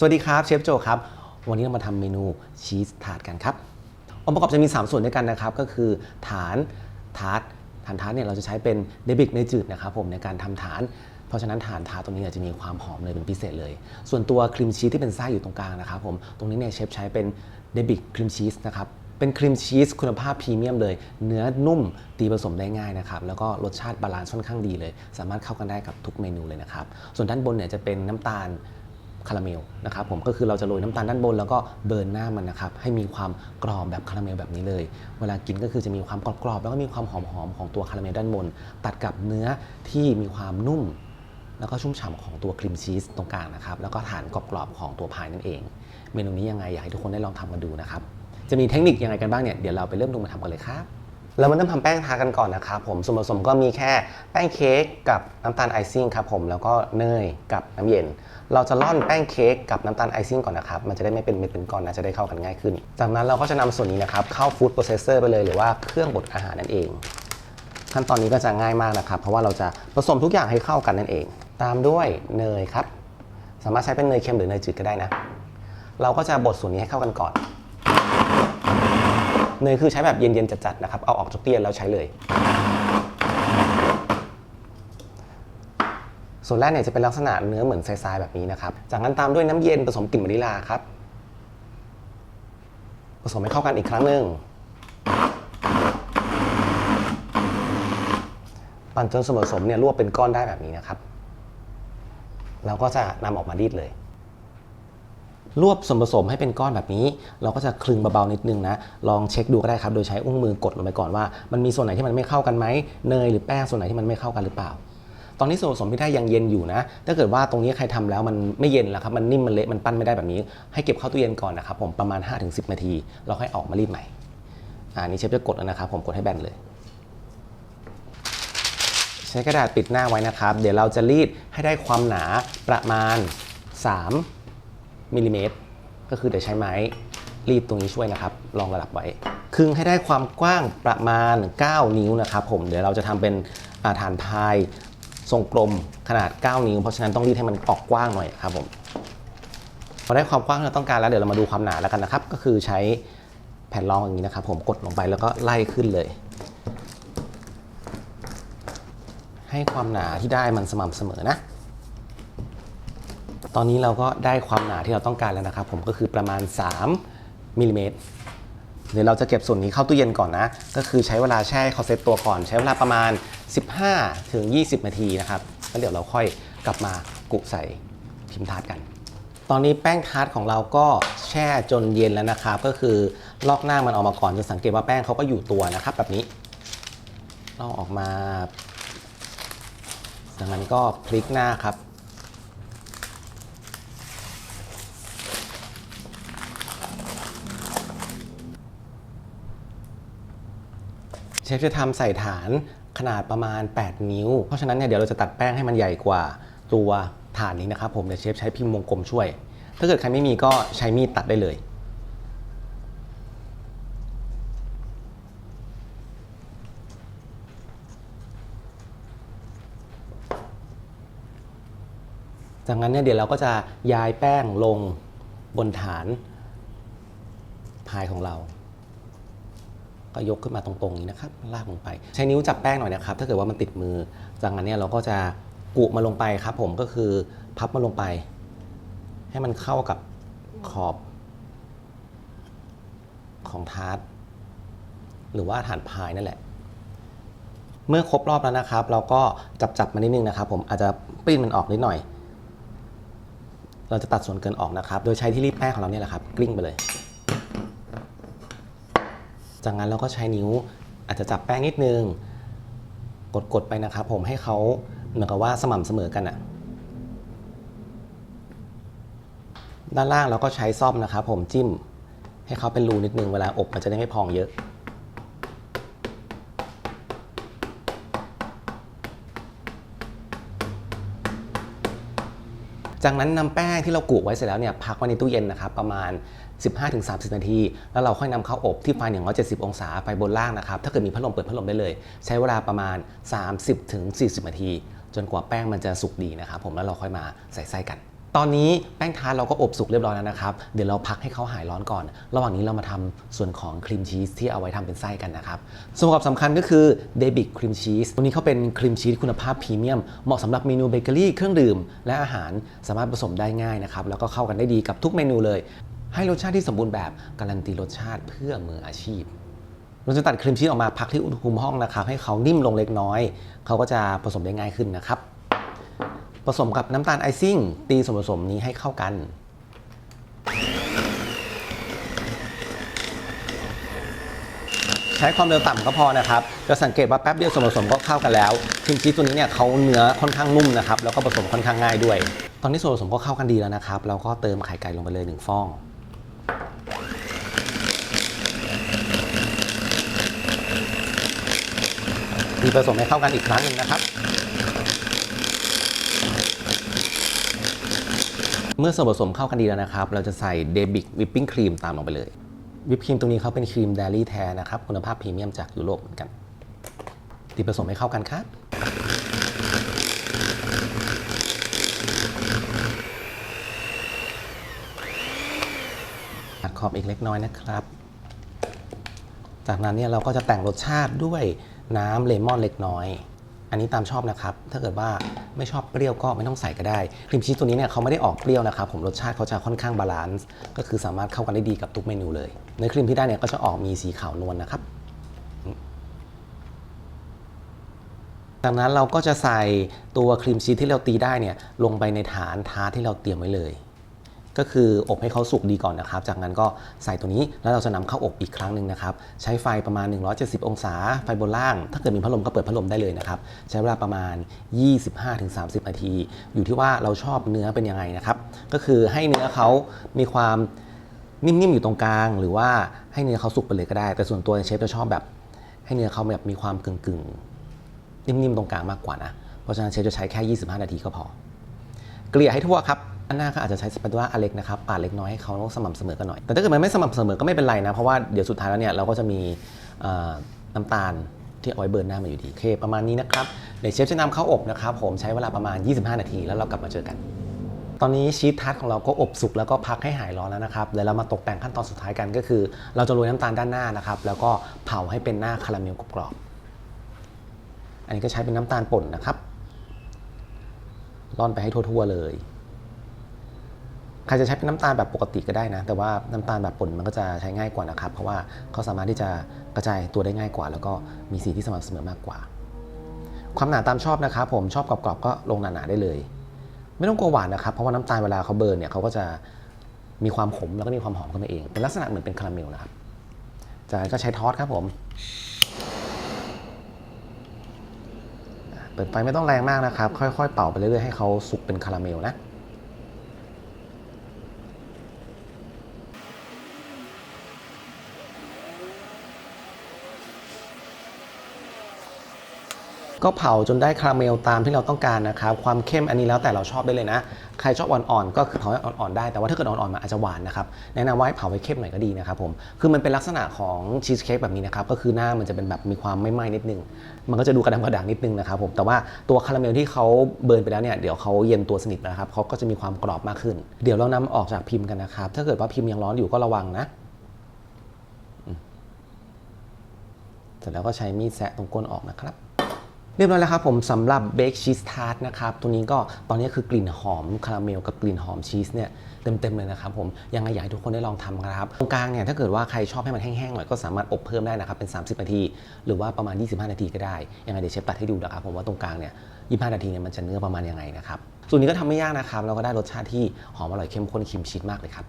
สวัสดีครับเชฟโจครับ วันนี้เรามาทำเมนูชีสทาร์ตกันครับ องค์ประกอบจะมี 3 ส่วนด้วยกันนะครับ ก็คือฐานทาร์ตฐานทาร์ตเนี่ยเราจะใช้เป็นเดบิกเนจืดนะครับผมในการทำฐาน เพราะฉะนั้นฐานทาร์ตตรงนี้จะมีความหอมเลยเป็นพิเศษเลย ส่วนตัวครีมชีสที่เป็นไส้อยู่ตรงกลางนะครับผมตรงนี้เนี่ยเชฟใช้เป็นเดบิกครีมชีสนะครับเป็นครีมชีสคุณภาพพรีเมียมเลย เนื้อนุ่มตีผสมได้ง่ายนะครับ แล้วก็รสชาติบาลานซ์ค่อนข้างดีเลย สามารถเข้ากันได้กับทุกเมนูเลยนะครับ ส่วนด้านบนเนี่ยจะเป็นน้ำตาล คาราเมลนะครับผมก็คือเราจะโรยน้ำตาลด้านบนแล้วก็เบิร์นหน้ามันนะครับให้มีความกรอบแบบคาราเมลแบบนี้เลย เวลากินก็คือจะมีความกรอบๆแล้วก็มีความหอมๆของตัวคาราเมลด้านบนตัดกับเนื้อที่มีความนุ่ม แล้วก็ชุ่มฉ่ำของตัวครีมชีสตรงกลางนะครับแล้วก็ฐานกรอบๆของตัวพายนั่นเอง เมนูนี้ยังไงอยากให้ทุกคนได้ลองทำกันดูนะครับจะมีเทคนิคยังไงกันบ้างเนี่ยเดี๋ยวเราไปเริ่มลงมือทำกันเลยครับ เรามาเริ่มทำแป้งทากันก่อนนะครับผมส่วนผสมก็มีแค่แป้งเค้กกับน้ำตาลไอซิ่งครับผมแล้วก็เนยกับน้ำเย็น เราจะร่อนแป้งเค้กกับน้ำตาลไอซิ่งก่อนนะครับมันจะได้ไม่เป็นเม็ดเป็นก้อนนะจะได้เข้ากันง่ายขึ้น จากนั้นเราก็จะนำส่วนนี้นะครับเข้าฟู้ดโปรเซสเซอร์ไปเลยหรือว่าเครื่องบดอาหารนั่นเอง ขั้นตอนนี้ก็จะง่ายมากนะครับ เพราะว่าเราจะผสมทุกอย่างให้เข้ากันนั่นเอง ตามด้วยเนยครับ สามารถใช้เป็นเนยเค็มหรือเนยจืดก็ได้นะ เราก็จะบดส่วนนี้ให้เข้ากันก่อน เนยคือใช้แบบเย็นๆจัดๆนะครับเอาออกจากเตู้ยนแล้วใช้เลย ส่วนแรกเนี่ยจะเป็นลักษณะเนื้อเหมือนทรายๆแบบนี้นะครับ จากนั้นตามด้วยน้ำเย็นผสมกลิ่นวานิลาครับ ผสมให้เข้ากันอีกครั้งหนึ่งปั่นจนส่วนผสมเนี่ยรวบเป็นก้อนได้แบบนี้นะครับ เราก็จะนำออกมารีดเลย รวบส่วนผสมให้เป็นก้อนแบบนี้ เราก็จะคลึงเบาๆนิดนึงนะ ลองเช็คดูก็ได้ครับ โดยใช้อุ้งมือกดลงไปก่อนว่า มันมีส่วนไหนที่มันไม่เข้ากันไหมเนยหรือแป้งส่วนไหนที่มันไม่เข้ากันหรือเปล่า ตอนนี้ส่วนผสมที่ได้ยังเย็นอยู่นะ ถ้าเกิดว่าตรงนี้ใครทำแล้วมันไม่เย็นแล้วครับ มันนิ่มมันเละมันปั้นไม่ได้แบบนี้ ให้เก็บเข้าตู้เย็นก่อนนะครับผมประมาณ 5-10 นาที เราค่อยออกมารีดใหม่อ่านี่เชฟจะกดแล้วนะครับผมกดให้แบนเลยใช้กระดาษปิดหน้าไว้นะครับ เดี๋ยวเราจะรีดให้ได้ความหนาประมาณ 3 มิลลิเมตร ก็คือเดี๋ยวใช้ไม้รีดตรงนี้ช่วยนะครับลองระดับไว้ คึงให้ได้ความกว้างประมาณ 9 นิ้วนะครับผมเดี๋ยวเราจะทำเป็นาฐานพายทรงกลมขนาด 9 นิ้ว เพราะฉะนั้นต้องรีดให้มันออกกว้างหน่อยครับผมพอได้ความกว้างที่เราต้องการแล้วเดี๋ยวเรามาดูความหนาแล้วกันนะครับ ก็คือใช้แผ่นรองอย่างนี้นะครับ ผมกดลงไปแล้วก็ไล่ขึ้นเลย ให้ความหนาที่ได้มันสม่ำเสมอนะ ตอนนี้เราก็ได้ความหนาที่เราต้องการแล้วนะครับผมก็คือประมาณ 3มิลลิเมตรเดี๋ยวเราจะเก็บส่วนนี้เข้าตู้เย็นก่อนนะ ก็คือใช้เวลาแช่เขาเซตตัวก่อน ใช้เวลาประมาณ 15ถึง20 นาทีนะครับแล้วเดี๋ยวเราค่อยกลับมากุใส่พิมพ์ทาร์ตกัน ตอนนี้แป้งทาร์ตของเราก็แช่จนเย็นแล้วนะครับ ก็คือลอกหน้ามันออกมาก่อนจะสังเกตว่าแป้งเขาก็อยู่ตัวนะครับ แบบนี้ลอกออกมาจากนั้นก็พลิกหน้าครับ เชฟจะทำใส่ฐานขนาดประมาณ 8 นิ้ว เพราะฉะนั้นเนี่ยเดี๋ยวเราจะตัดแป้งให้มันใหญ่กว่าตัวฐานนี้นะครับผมเดี๋ยวเชฟใช้พิมพ์วงกลมช่วย ถ้าเกิดใครไม่มีก็ใช้มีดตัดได้เลยจากนั้นเนี่ยเดี๋ยวเราก็จะย้ายแป้งลงบนฐานพายของเรา ก็ยกขึ้นมาตรงๆนี้นะครับลากลงไป ใช้นิ้วจับแป้งหน่อยนะครับ ถ้าเกิดว่ามันติดมือ จากนั้นเนี่ยเราก็จะกุมาลงไปครับ ผมก็คือพับมาลงไป ให้มันเข้ากับขอบของทาร์ตหรือว่าฐานพายนั่นแหละ เมื่อครบรอบแล้วนะครับ เราก็จับจับมานิดนึงนะครับ ผมอาจจะปิ้นมันออกนิดหน่อย เราจะตัดส่วนเกินออกนะครับ โดยใช้ที่รีดแป้งของเราเนี่ยแหละครับ กลิ้งไปเลย จากนั้นเราก็ใช้นิ้วอาจจะจับแป้งนิดนึง กดๆไปนะครับ ผมให้เขาเหมือนกับว่าสม่ำเสมอกันอะด้านล่างเราก็ใช้ซ่อมนะครับ ผมจิ้ม ให้เขาเป็นรูนิดนึงเวลาอบมันจะได้ไม่พองเยอะจากนั้นนำแป้งที่เรากุไว้เสร็จแล้วเนี่ยพักไว้ในตู้เย็นนะครับประมาณ 15-30 นาที แล้วเราค่อยนำเข้าอบที่ไฟ170 องศาไฟบนล่างนะครับ ถ้าเกิดมีพัดลมเปิดพัดลมได้เลย ใช้เวลาประมาณ 30-40 นาที จนกว่าแป้งมันจะสุกดีนะครับผมแล้วเราค่อยมาใส่ไส้กัน ตอนนี้แป้งทาร์ตเราก็อบสุกเรียบร้อยแล้วนะครับ เดี๋ยวเราพักให้เขาหายร้อนก่อน ระหว่างนี้เรามาทำส่วนของครีมชีสที่เอาไว้ทำเป็นไส้กันนะครับ ส่วนประกอบสำคัญก็คือเดบิกครีมชีสตัวนี้เขาเป็นครีมชีสคุณภาพพรีเมียม เหมาะสำหรับเมนูเบเกอรี่เครื่องดื่ม และอาหารสามารถผสมได้ง่ายนะครับแล้วก็เข้ากันได้ดีกับทุกเมนูเลย ให้รสชาติที่สมบูรณ์แบบการันตีรสชาติเพื่อมืออาชีพ เราจะตัดครีมชีสออกมาพักที่อุณหภูมิห้องนะครับ ให้เขานิ่มลงเล็กน้อย เขาก็จะผสมได้ง่ายขึ้นนะครับ ผสมกับน้ำตาลไอซิ่ง ตีส่วนผสมนี้ให้เข้ากันใช้ความเร็วต่ำก็พอนะครับ จะสังเกตว่าแป๊บเดียวส่วนผสมก็เข้ากันแล้วครีมชีสตัวนี้เนี่ยเขาเนื้อค่อนข้างนุ่มนะครับ แล้วก็ผสมค่อนข้างง่ายด้วย ตอนนี้ส่วนผสมก็เข้ากันดีแล้วนะครับ เราก็เติมไข่ไก่ลงไปเลยหนึ่งฟอง ตีผสมให้เข้ากันอีกครั้งหนึ่งนะครับ เมื่อส่วนผสมเข้ากันดีแล้วนะครับ เราจะใส่เดบิกวิปปิ้งครีมตามลงไปเลยวิปครีมตรงนี้เขาเป็นครีมเดลี่แท้นะครับ คุณภาพพรีเมียมจากยุโรปเหมือนกันตีผสมให้เข้ากันครับตัดขอบอีกเล็กน้อยนะครับ จากนั้นเนี่ยเราก็จะแต่งรสชาติด้วย น้ำเลมอนเล็กน้อย อันนี้ตามชอบนะครับ ถ้าเกิดว่าไม่ชอบเปรี้ยวก็ไม่ต้องใส่ก็ได้ครีมชีสตัวนี้เนี่ยเขาไม่ได้ออกเปรี้ยวนะครับ ผมรสชาติเขาจะค่อนข้างบาลานซ์ก็คือสามารถเข้ากันได้ดีกับทุกเมนูเลยในครีมที่ได้เนี่ยก็จะออกมีสีขาวนวลนะครับจากนั้นเราก็จะใส่ตัวครีมชีสที่เราตีได้เนี่ยลงไปในฐานทาที่เราเตรียมไว้เลย ก็คืออบให้เขาสุกดีก่อนนะครับ จากนั้นก็ใส่ตัวนี้แล้วเราจะนำเข้าอบอีกครั้งหนึ่งนะครับ ใช้ไฟประมาณ 170 องศา ไฟบนล่าง ถ้าเกิดมีพัดลมก็เปิดพัดลมได้เลยนะครับ ใช้เวลาประมาณ 25-30 นาที อยู่ที่ว่าเราชอบเนื้อเป็นยังไงนะครับ ก็คือให้เนื้อเขามีความนิ่มๆอยู่ตรงกลาง หรือว่าให้เนื้อเขาสุกไปเลยก็ได้ แต่ส่วนตัวเชฟจะชอบแบบ ให้เนื้อเขาแบบมีความกึ่งๆ นิ่มๆตรงกลางมากกว่านะ เพราะฉะนั้นเชฟจะใช้แค่ 25 นาทีก็พอ เกลี่ยให้ทั่วครับ อันหน้าก็อาจจะใช้สปาตูล่าอเล็กนะครับปาดเล็กน้อยให้เขาสม่ำเสมอกันหน่อย แต่ถ้าเกิดมันไม่สม่ำเสมอก็ไม่เป็นไรนะ เพราะว่าเดี๋ยวสุดท้ายแล้วเนี่ยเราก็จะมีน้ำตาลที่เอาไว้เบิร์นหน้ามาอยู่ดีโอเค ประมาณนี้นะครับเดี๋ยวเชฟจะนำเข้าอบนะครับผมใช้เวลาประมาณ 25 นาที แล้วเรากลับมาเจอกัน ตอนนี้ชีสทัสของเราก็อบสุกแล้วก็พักให้หายร้อนแล้วนะครับเดี๋ยวเรามาตกแต่งขั้นตอนสุดท้ายกันก็คือ เราจะโรยน้ำตาลด้านหน้านะครับแล้วก็เผาให้เป็นหน้าคาราเมลกรอบอันนี้ก็ใช้เป็นน้ำตาลป่นนะครับร่อนไปให้ทั่วๆเลย ใครจะใช้เป็นน้ำตาลแบบปกติก็ได้นะ แต่ว่าน้ำตาลแบบป่นมันก็จะใช้ง่ายกว่านะครับ เพราะว่าเขาสามารถที่จะกระจายตัวได้ง่ายกว่า แล้วก็มีสีที่สม่ำเสมอมากกว่า ความหนาตามชอบนะครับ ผมชอบกรอบๆก็ลงหนาๆได้เลย ไม่ต้องกลัวหวานนะครับ เพราะว่าน้ำตาลเวลาเขาเบิร์นเนี่ยเขาก็จะมีความขมแล้วก็มีความหอมขึ้นมาเอง เป็นลักษณะเหมือนเป็นคาราเมลนะครับ จากนั้นก็ใช้ทอสครับผม เปิดไฟไม่ต้องแรงมากนะครับ ค่อย ๆ เป่าไปเรื่อยๆให้เขาสุกเป็นคาราเมลนะ ก็เผาจนได้คาราเมลตามที่เราต้องการนะครับ ความเข้มอันนี้แล้วแต่เราชอบได้เลยนะ ใครชอบอ่อนๆก็คือเผาให้อ่อนๆได้ แต่ว่าถ้าเกิดอ่อนๆมันอาจจะหวานนะครับ แนะนำว่าให้เผาไว้เข้มหน่อยก็ดีนะครับผม คือมันเป็นลักษณะของชีสเค้กแบบนี้นะครับ ก็คือหน้ามันจะเป็นแบบมีความไม่ไหม้นิดนึง มันก็จะดูกระดำกระด่างนิดนึงนะครับผม แต่ว่าตัวคาราเมลที่เขาเบิร์นไปแล้วเนี่ยเดี๋ยวเขาเย็นตัวสนิทนะครับเขาก็จะมีความกรอบมากขึ้น เดี๋ยวเรานำออกจากพิมพ์กันนะครับ ถ้าเกิดว่าพิมพ์ยังร้อนอยู่ก็ระวังนะเสร็จแล้วก็ใช้มีดแซะตรงก้นออกนะครับ เรียบร้อยแล้วครับผมสำหรับเบคชีสทาร์ตนะครับตัวนี้ก็ตอนนี้คือกลิ่นหอมคาราเมลกับกลิ่นหอมชีสเนี่ยเต็มๆเลยนะครับผมยังไงอยากให้ทุกคนได้ลองทำนครับตรงกลางเนี่ยถ้าเกิดว่าใครชอบให้มันแห้งๆหน่อยก็สามารถอบเพิ่มได้นะครับเป็น 30 นาที หรือว่าประมาณ 25 นาทีก็ได้ยังไงเดี๋ยวเชฟตัดให้ดูนะครับผมว่าตรงกลางเนี่ย25 นาทีเนี่ยมันจะเนื้อประมาณยังไงนะครับส่วนนี้ก็ทำไม่ยากนะครับเราก็ได้รสชาติที่หอมอร่อยเข้มข้นครีมชีสมากเลยครับ